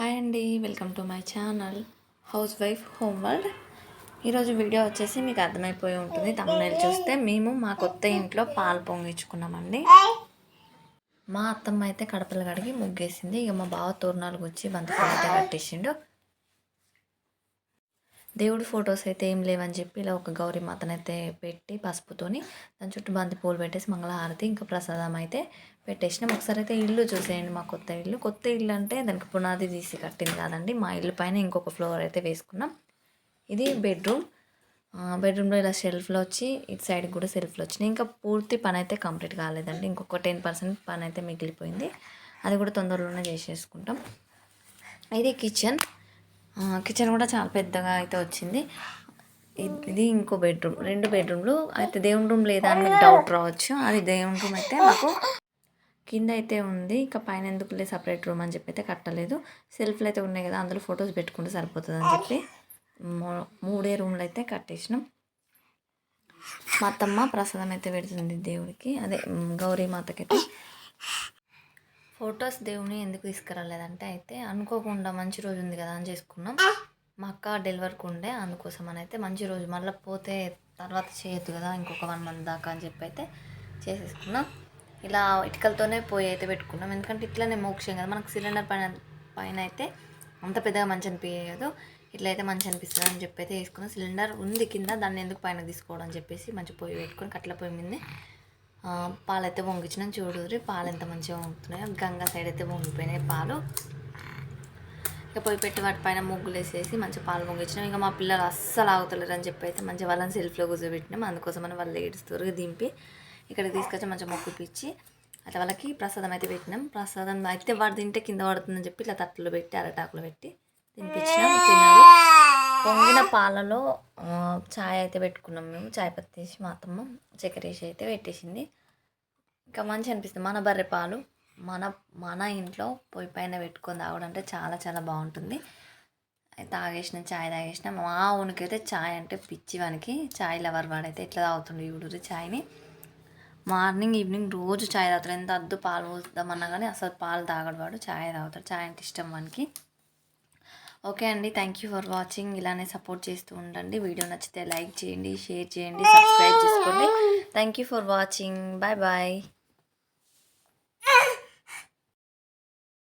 Hi అండి welcome to my channel housewife home world. ఈరోజు video వచ్చేసి మీకు అర్థమైపోయి ఉంటుంది. తమిళ చూస్తే మేము మా కొత్త ఇంట్లో పాలు పొంగించుకున్నామండి. మా అత్తమ్మ అయితే కడపలు కడిగి ముగ్గేసింది. ఇక మా బావ తోరణాలు గుచ్చి బంతిపూలు అయితే కట్టేసిండు. దేవుడి ఫొటోస్ అయితే ఏం లేవని చెప్పి ఇలా ఒక గౌరీ మాతనైతే పెట్టి పసుపుతోని దాని చుట్టూ బంతి పూలు పెట్టేసి మంగళహారతి ఇంకా ప్రసాదం అయితే పెట్టేసినాం. ఒకసారి అయితే ఇల్లు చూసేయండి మా కొత్త ఇల్లు. కొత్త ఇల్లు అంటే దానికి పునాది తీసి కట్టింది కాదండి. మా ఇల్లు పైన ఇంకొక ఫ్లోర్ అయితే వేసుకున్నాం. ఇది బెడ్రూమ్. బెడ్రూమ్లో ఇలా షెల్ఫ్లో వచ్చి ఇటు సైడ్ కూడా సెల్ఫ్లో వచ్చినాయి. ఇంకా పూర్తి పని అయితే కంప్లీట్ కాలేదండి. ఇంకొక టెన్ పర్సెంట్ పని అయితే మిగిలిపోయింది. అది కూడా తొందరలోనే చేసేసుకుంటాం. ఇది కిచెన్. కిచెన్ కూడా చాలా పెద్దగా అయితే వచ్చింది. ఇది ఇంకో బెడ్రూమ్. రెండు బెడ్రూమ్లు. అయితే దేవుని రూమ్ లేదా అని మీకు డౌట్ రావచ్చు. అది దేవుని రూమ్ అయితే మాకు కింద అయితే ఉంది. ఇక పైన ఎందుకులే సపరేట్ రూమ్ అని చెప్పి అయితే కట్టలేదు. సెల్ఫ్లు అయితే ఉన్నాయి కదా అందులో ఫొటోస్ పెట్టుకుంటే సరిపోతుంది అని చెప్పి మూ- మూడే రూమ్లు అయితే కట్టేసినాం. మా అత్తమ్మ ప్రసాదం అయితే పెడుతుంది దేవుడికి. అదే గౌరీ గౌరీ మాతకైతే. ఫొటోస్ దేవుని ఎందుకు తీసుకురాలేదంటే అయితే అనుకోకుండా మంచి రోజు ఉంది కదా అని చేసుకున్నాం. మా అక్క డెలివరీకి ఉండే అందుకోసం అని అయితే మంచి రోజు మళ్ళీ పోతే తర్వాత చేయొద్దు కదా ఇంకొక వన్ మంత్ దాకా అని చెప్పి అయితే చేసేసుకున్నాం. ఇలా ఇటుకలతోనే పోయి అయితే పెట్టుకున్నాం. ఎందుకంటే ఇట్లనే మోక్షం కదా. మనకు సిలిండర్ పైన పైన అయితే అంత పెద్దగా మంచి అనిపించదు ఇట్లా అయితే మంచి అనిపిస్తుంది అని చెప్పి అయితే వేసుకున్నాం. సిలిండర్ ఉంది కింద దాన్ని ఎందుకు పైన తీసుకోవడం అని చెప్పేసి మంచి పొయ్యి పెట్టుకొని కట్ల పొయ్యి మీద పాలైతే పొంగించినాం చూడుర్రి పాలు ఎంత మంచిగా పొంగుతున్నాయో గంగా సైడ్ అయితే పొంగిపోయినాయి పాలు. ఇక పొయ్యి పెట్టి వాటి పైన ముగ్గులు వేసేసి మంచిగా పాలు పొంగించినాం ఇంకా మా పిల్లలు అస్సలు ఆగుతలేరు అని చెప్పి అయితే మంచిగా వాళ్ళని సెల్ఫ్లో కూర్చోబెట్టినాం. అందుకోసం అని వాళ్ళు ఏడుస్తారు దింపి ఇక్కడికి తీసుకొచ్చి మంచిగా మొక్కిపించి అట్లా వాళ్ళకి ప్రసాదం అయితే పెట్టినాం. ప్రసాదం అయితే వాడు తింటే కింద పడుతుందని చెప్పి ఇట్లా తట్టలు పెట్టి అరటాకులు పెట్టి తినిపించినాం తిన్నాడు. పొంగిన పాలలో ఛాయ్ చాయ్ అయితే పెట్టుకున్నాం మేము. చాయ్ పత్తి వేసి మా అత్తమ్మ చక్కెర వేసి అయితే పెట్టేసింది. ఇంకా మంచి అనిపిస్తుంది. మన బర్రె పాలు మన మన ఇంట్లో పొయ్యి పైన పెట్టుకొని తాగడం అంటే చాలా చాలా బాగుంటుంది. తాగేసిన చాయ్ తాగేసిన మా ఊనికైతే చాయ్ అంటే పిచ్చి వానికి. చాయ్ లవర్ వాడైతే ఎట్లా తాగుతుండే చూడుర్రి చాయ్ని. మార్నింగ్ ఈవినింగ్ రోజు చాయ్ తాగుతాడు. ఎంత అద్దు పాలు పోద్దామన్నా కానీ అసలు పాలు తాగడు వాడు. చాయ్ తాగుతాడు. చాయ్ అంటే ఇష్టం వానికి. ఓకే అండి. థ్యాంక్ యూ ఫర్ వాచింగ్ ఇలానే సపోర్ట్ చేస్తూ ఉండండి. వీడియో నచ్చితే లైక్ చేయండి షేర్ చేయండి సబ్స్క్రైబ్ చేసుకోండి. Thank you for watching bye bye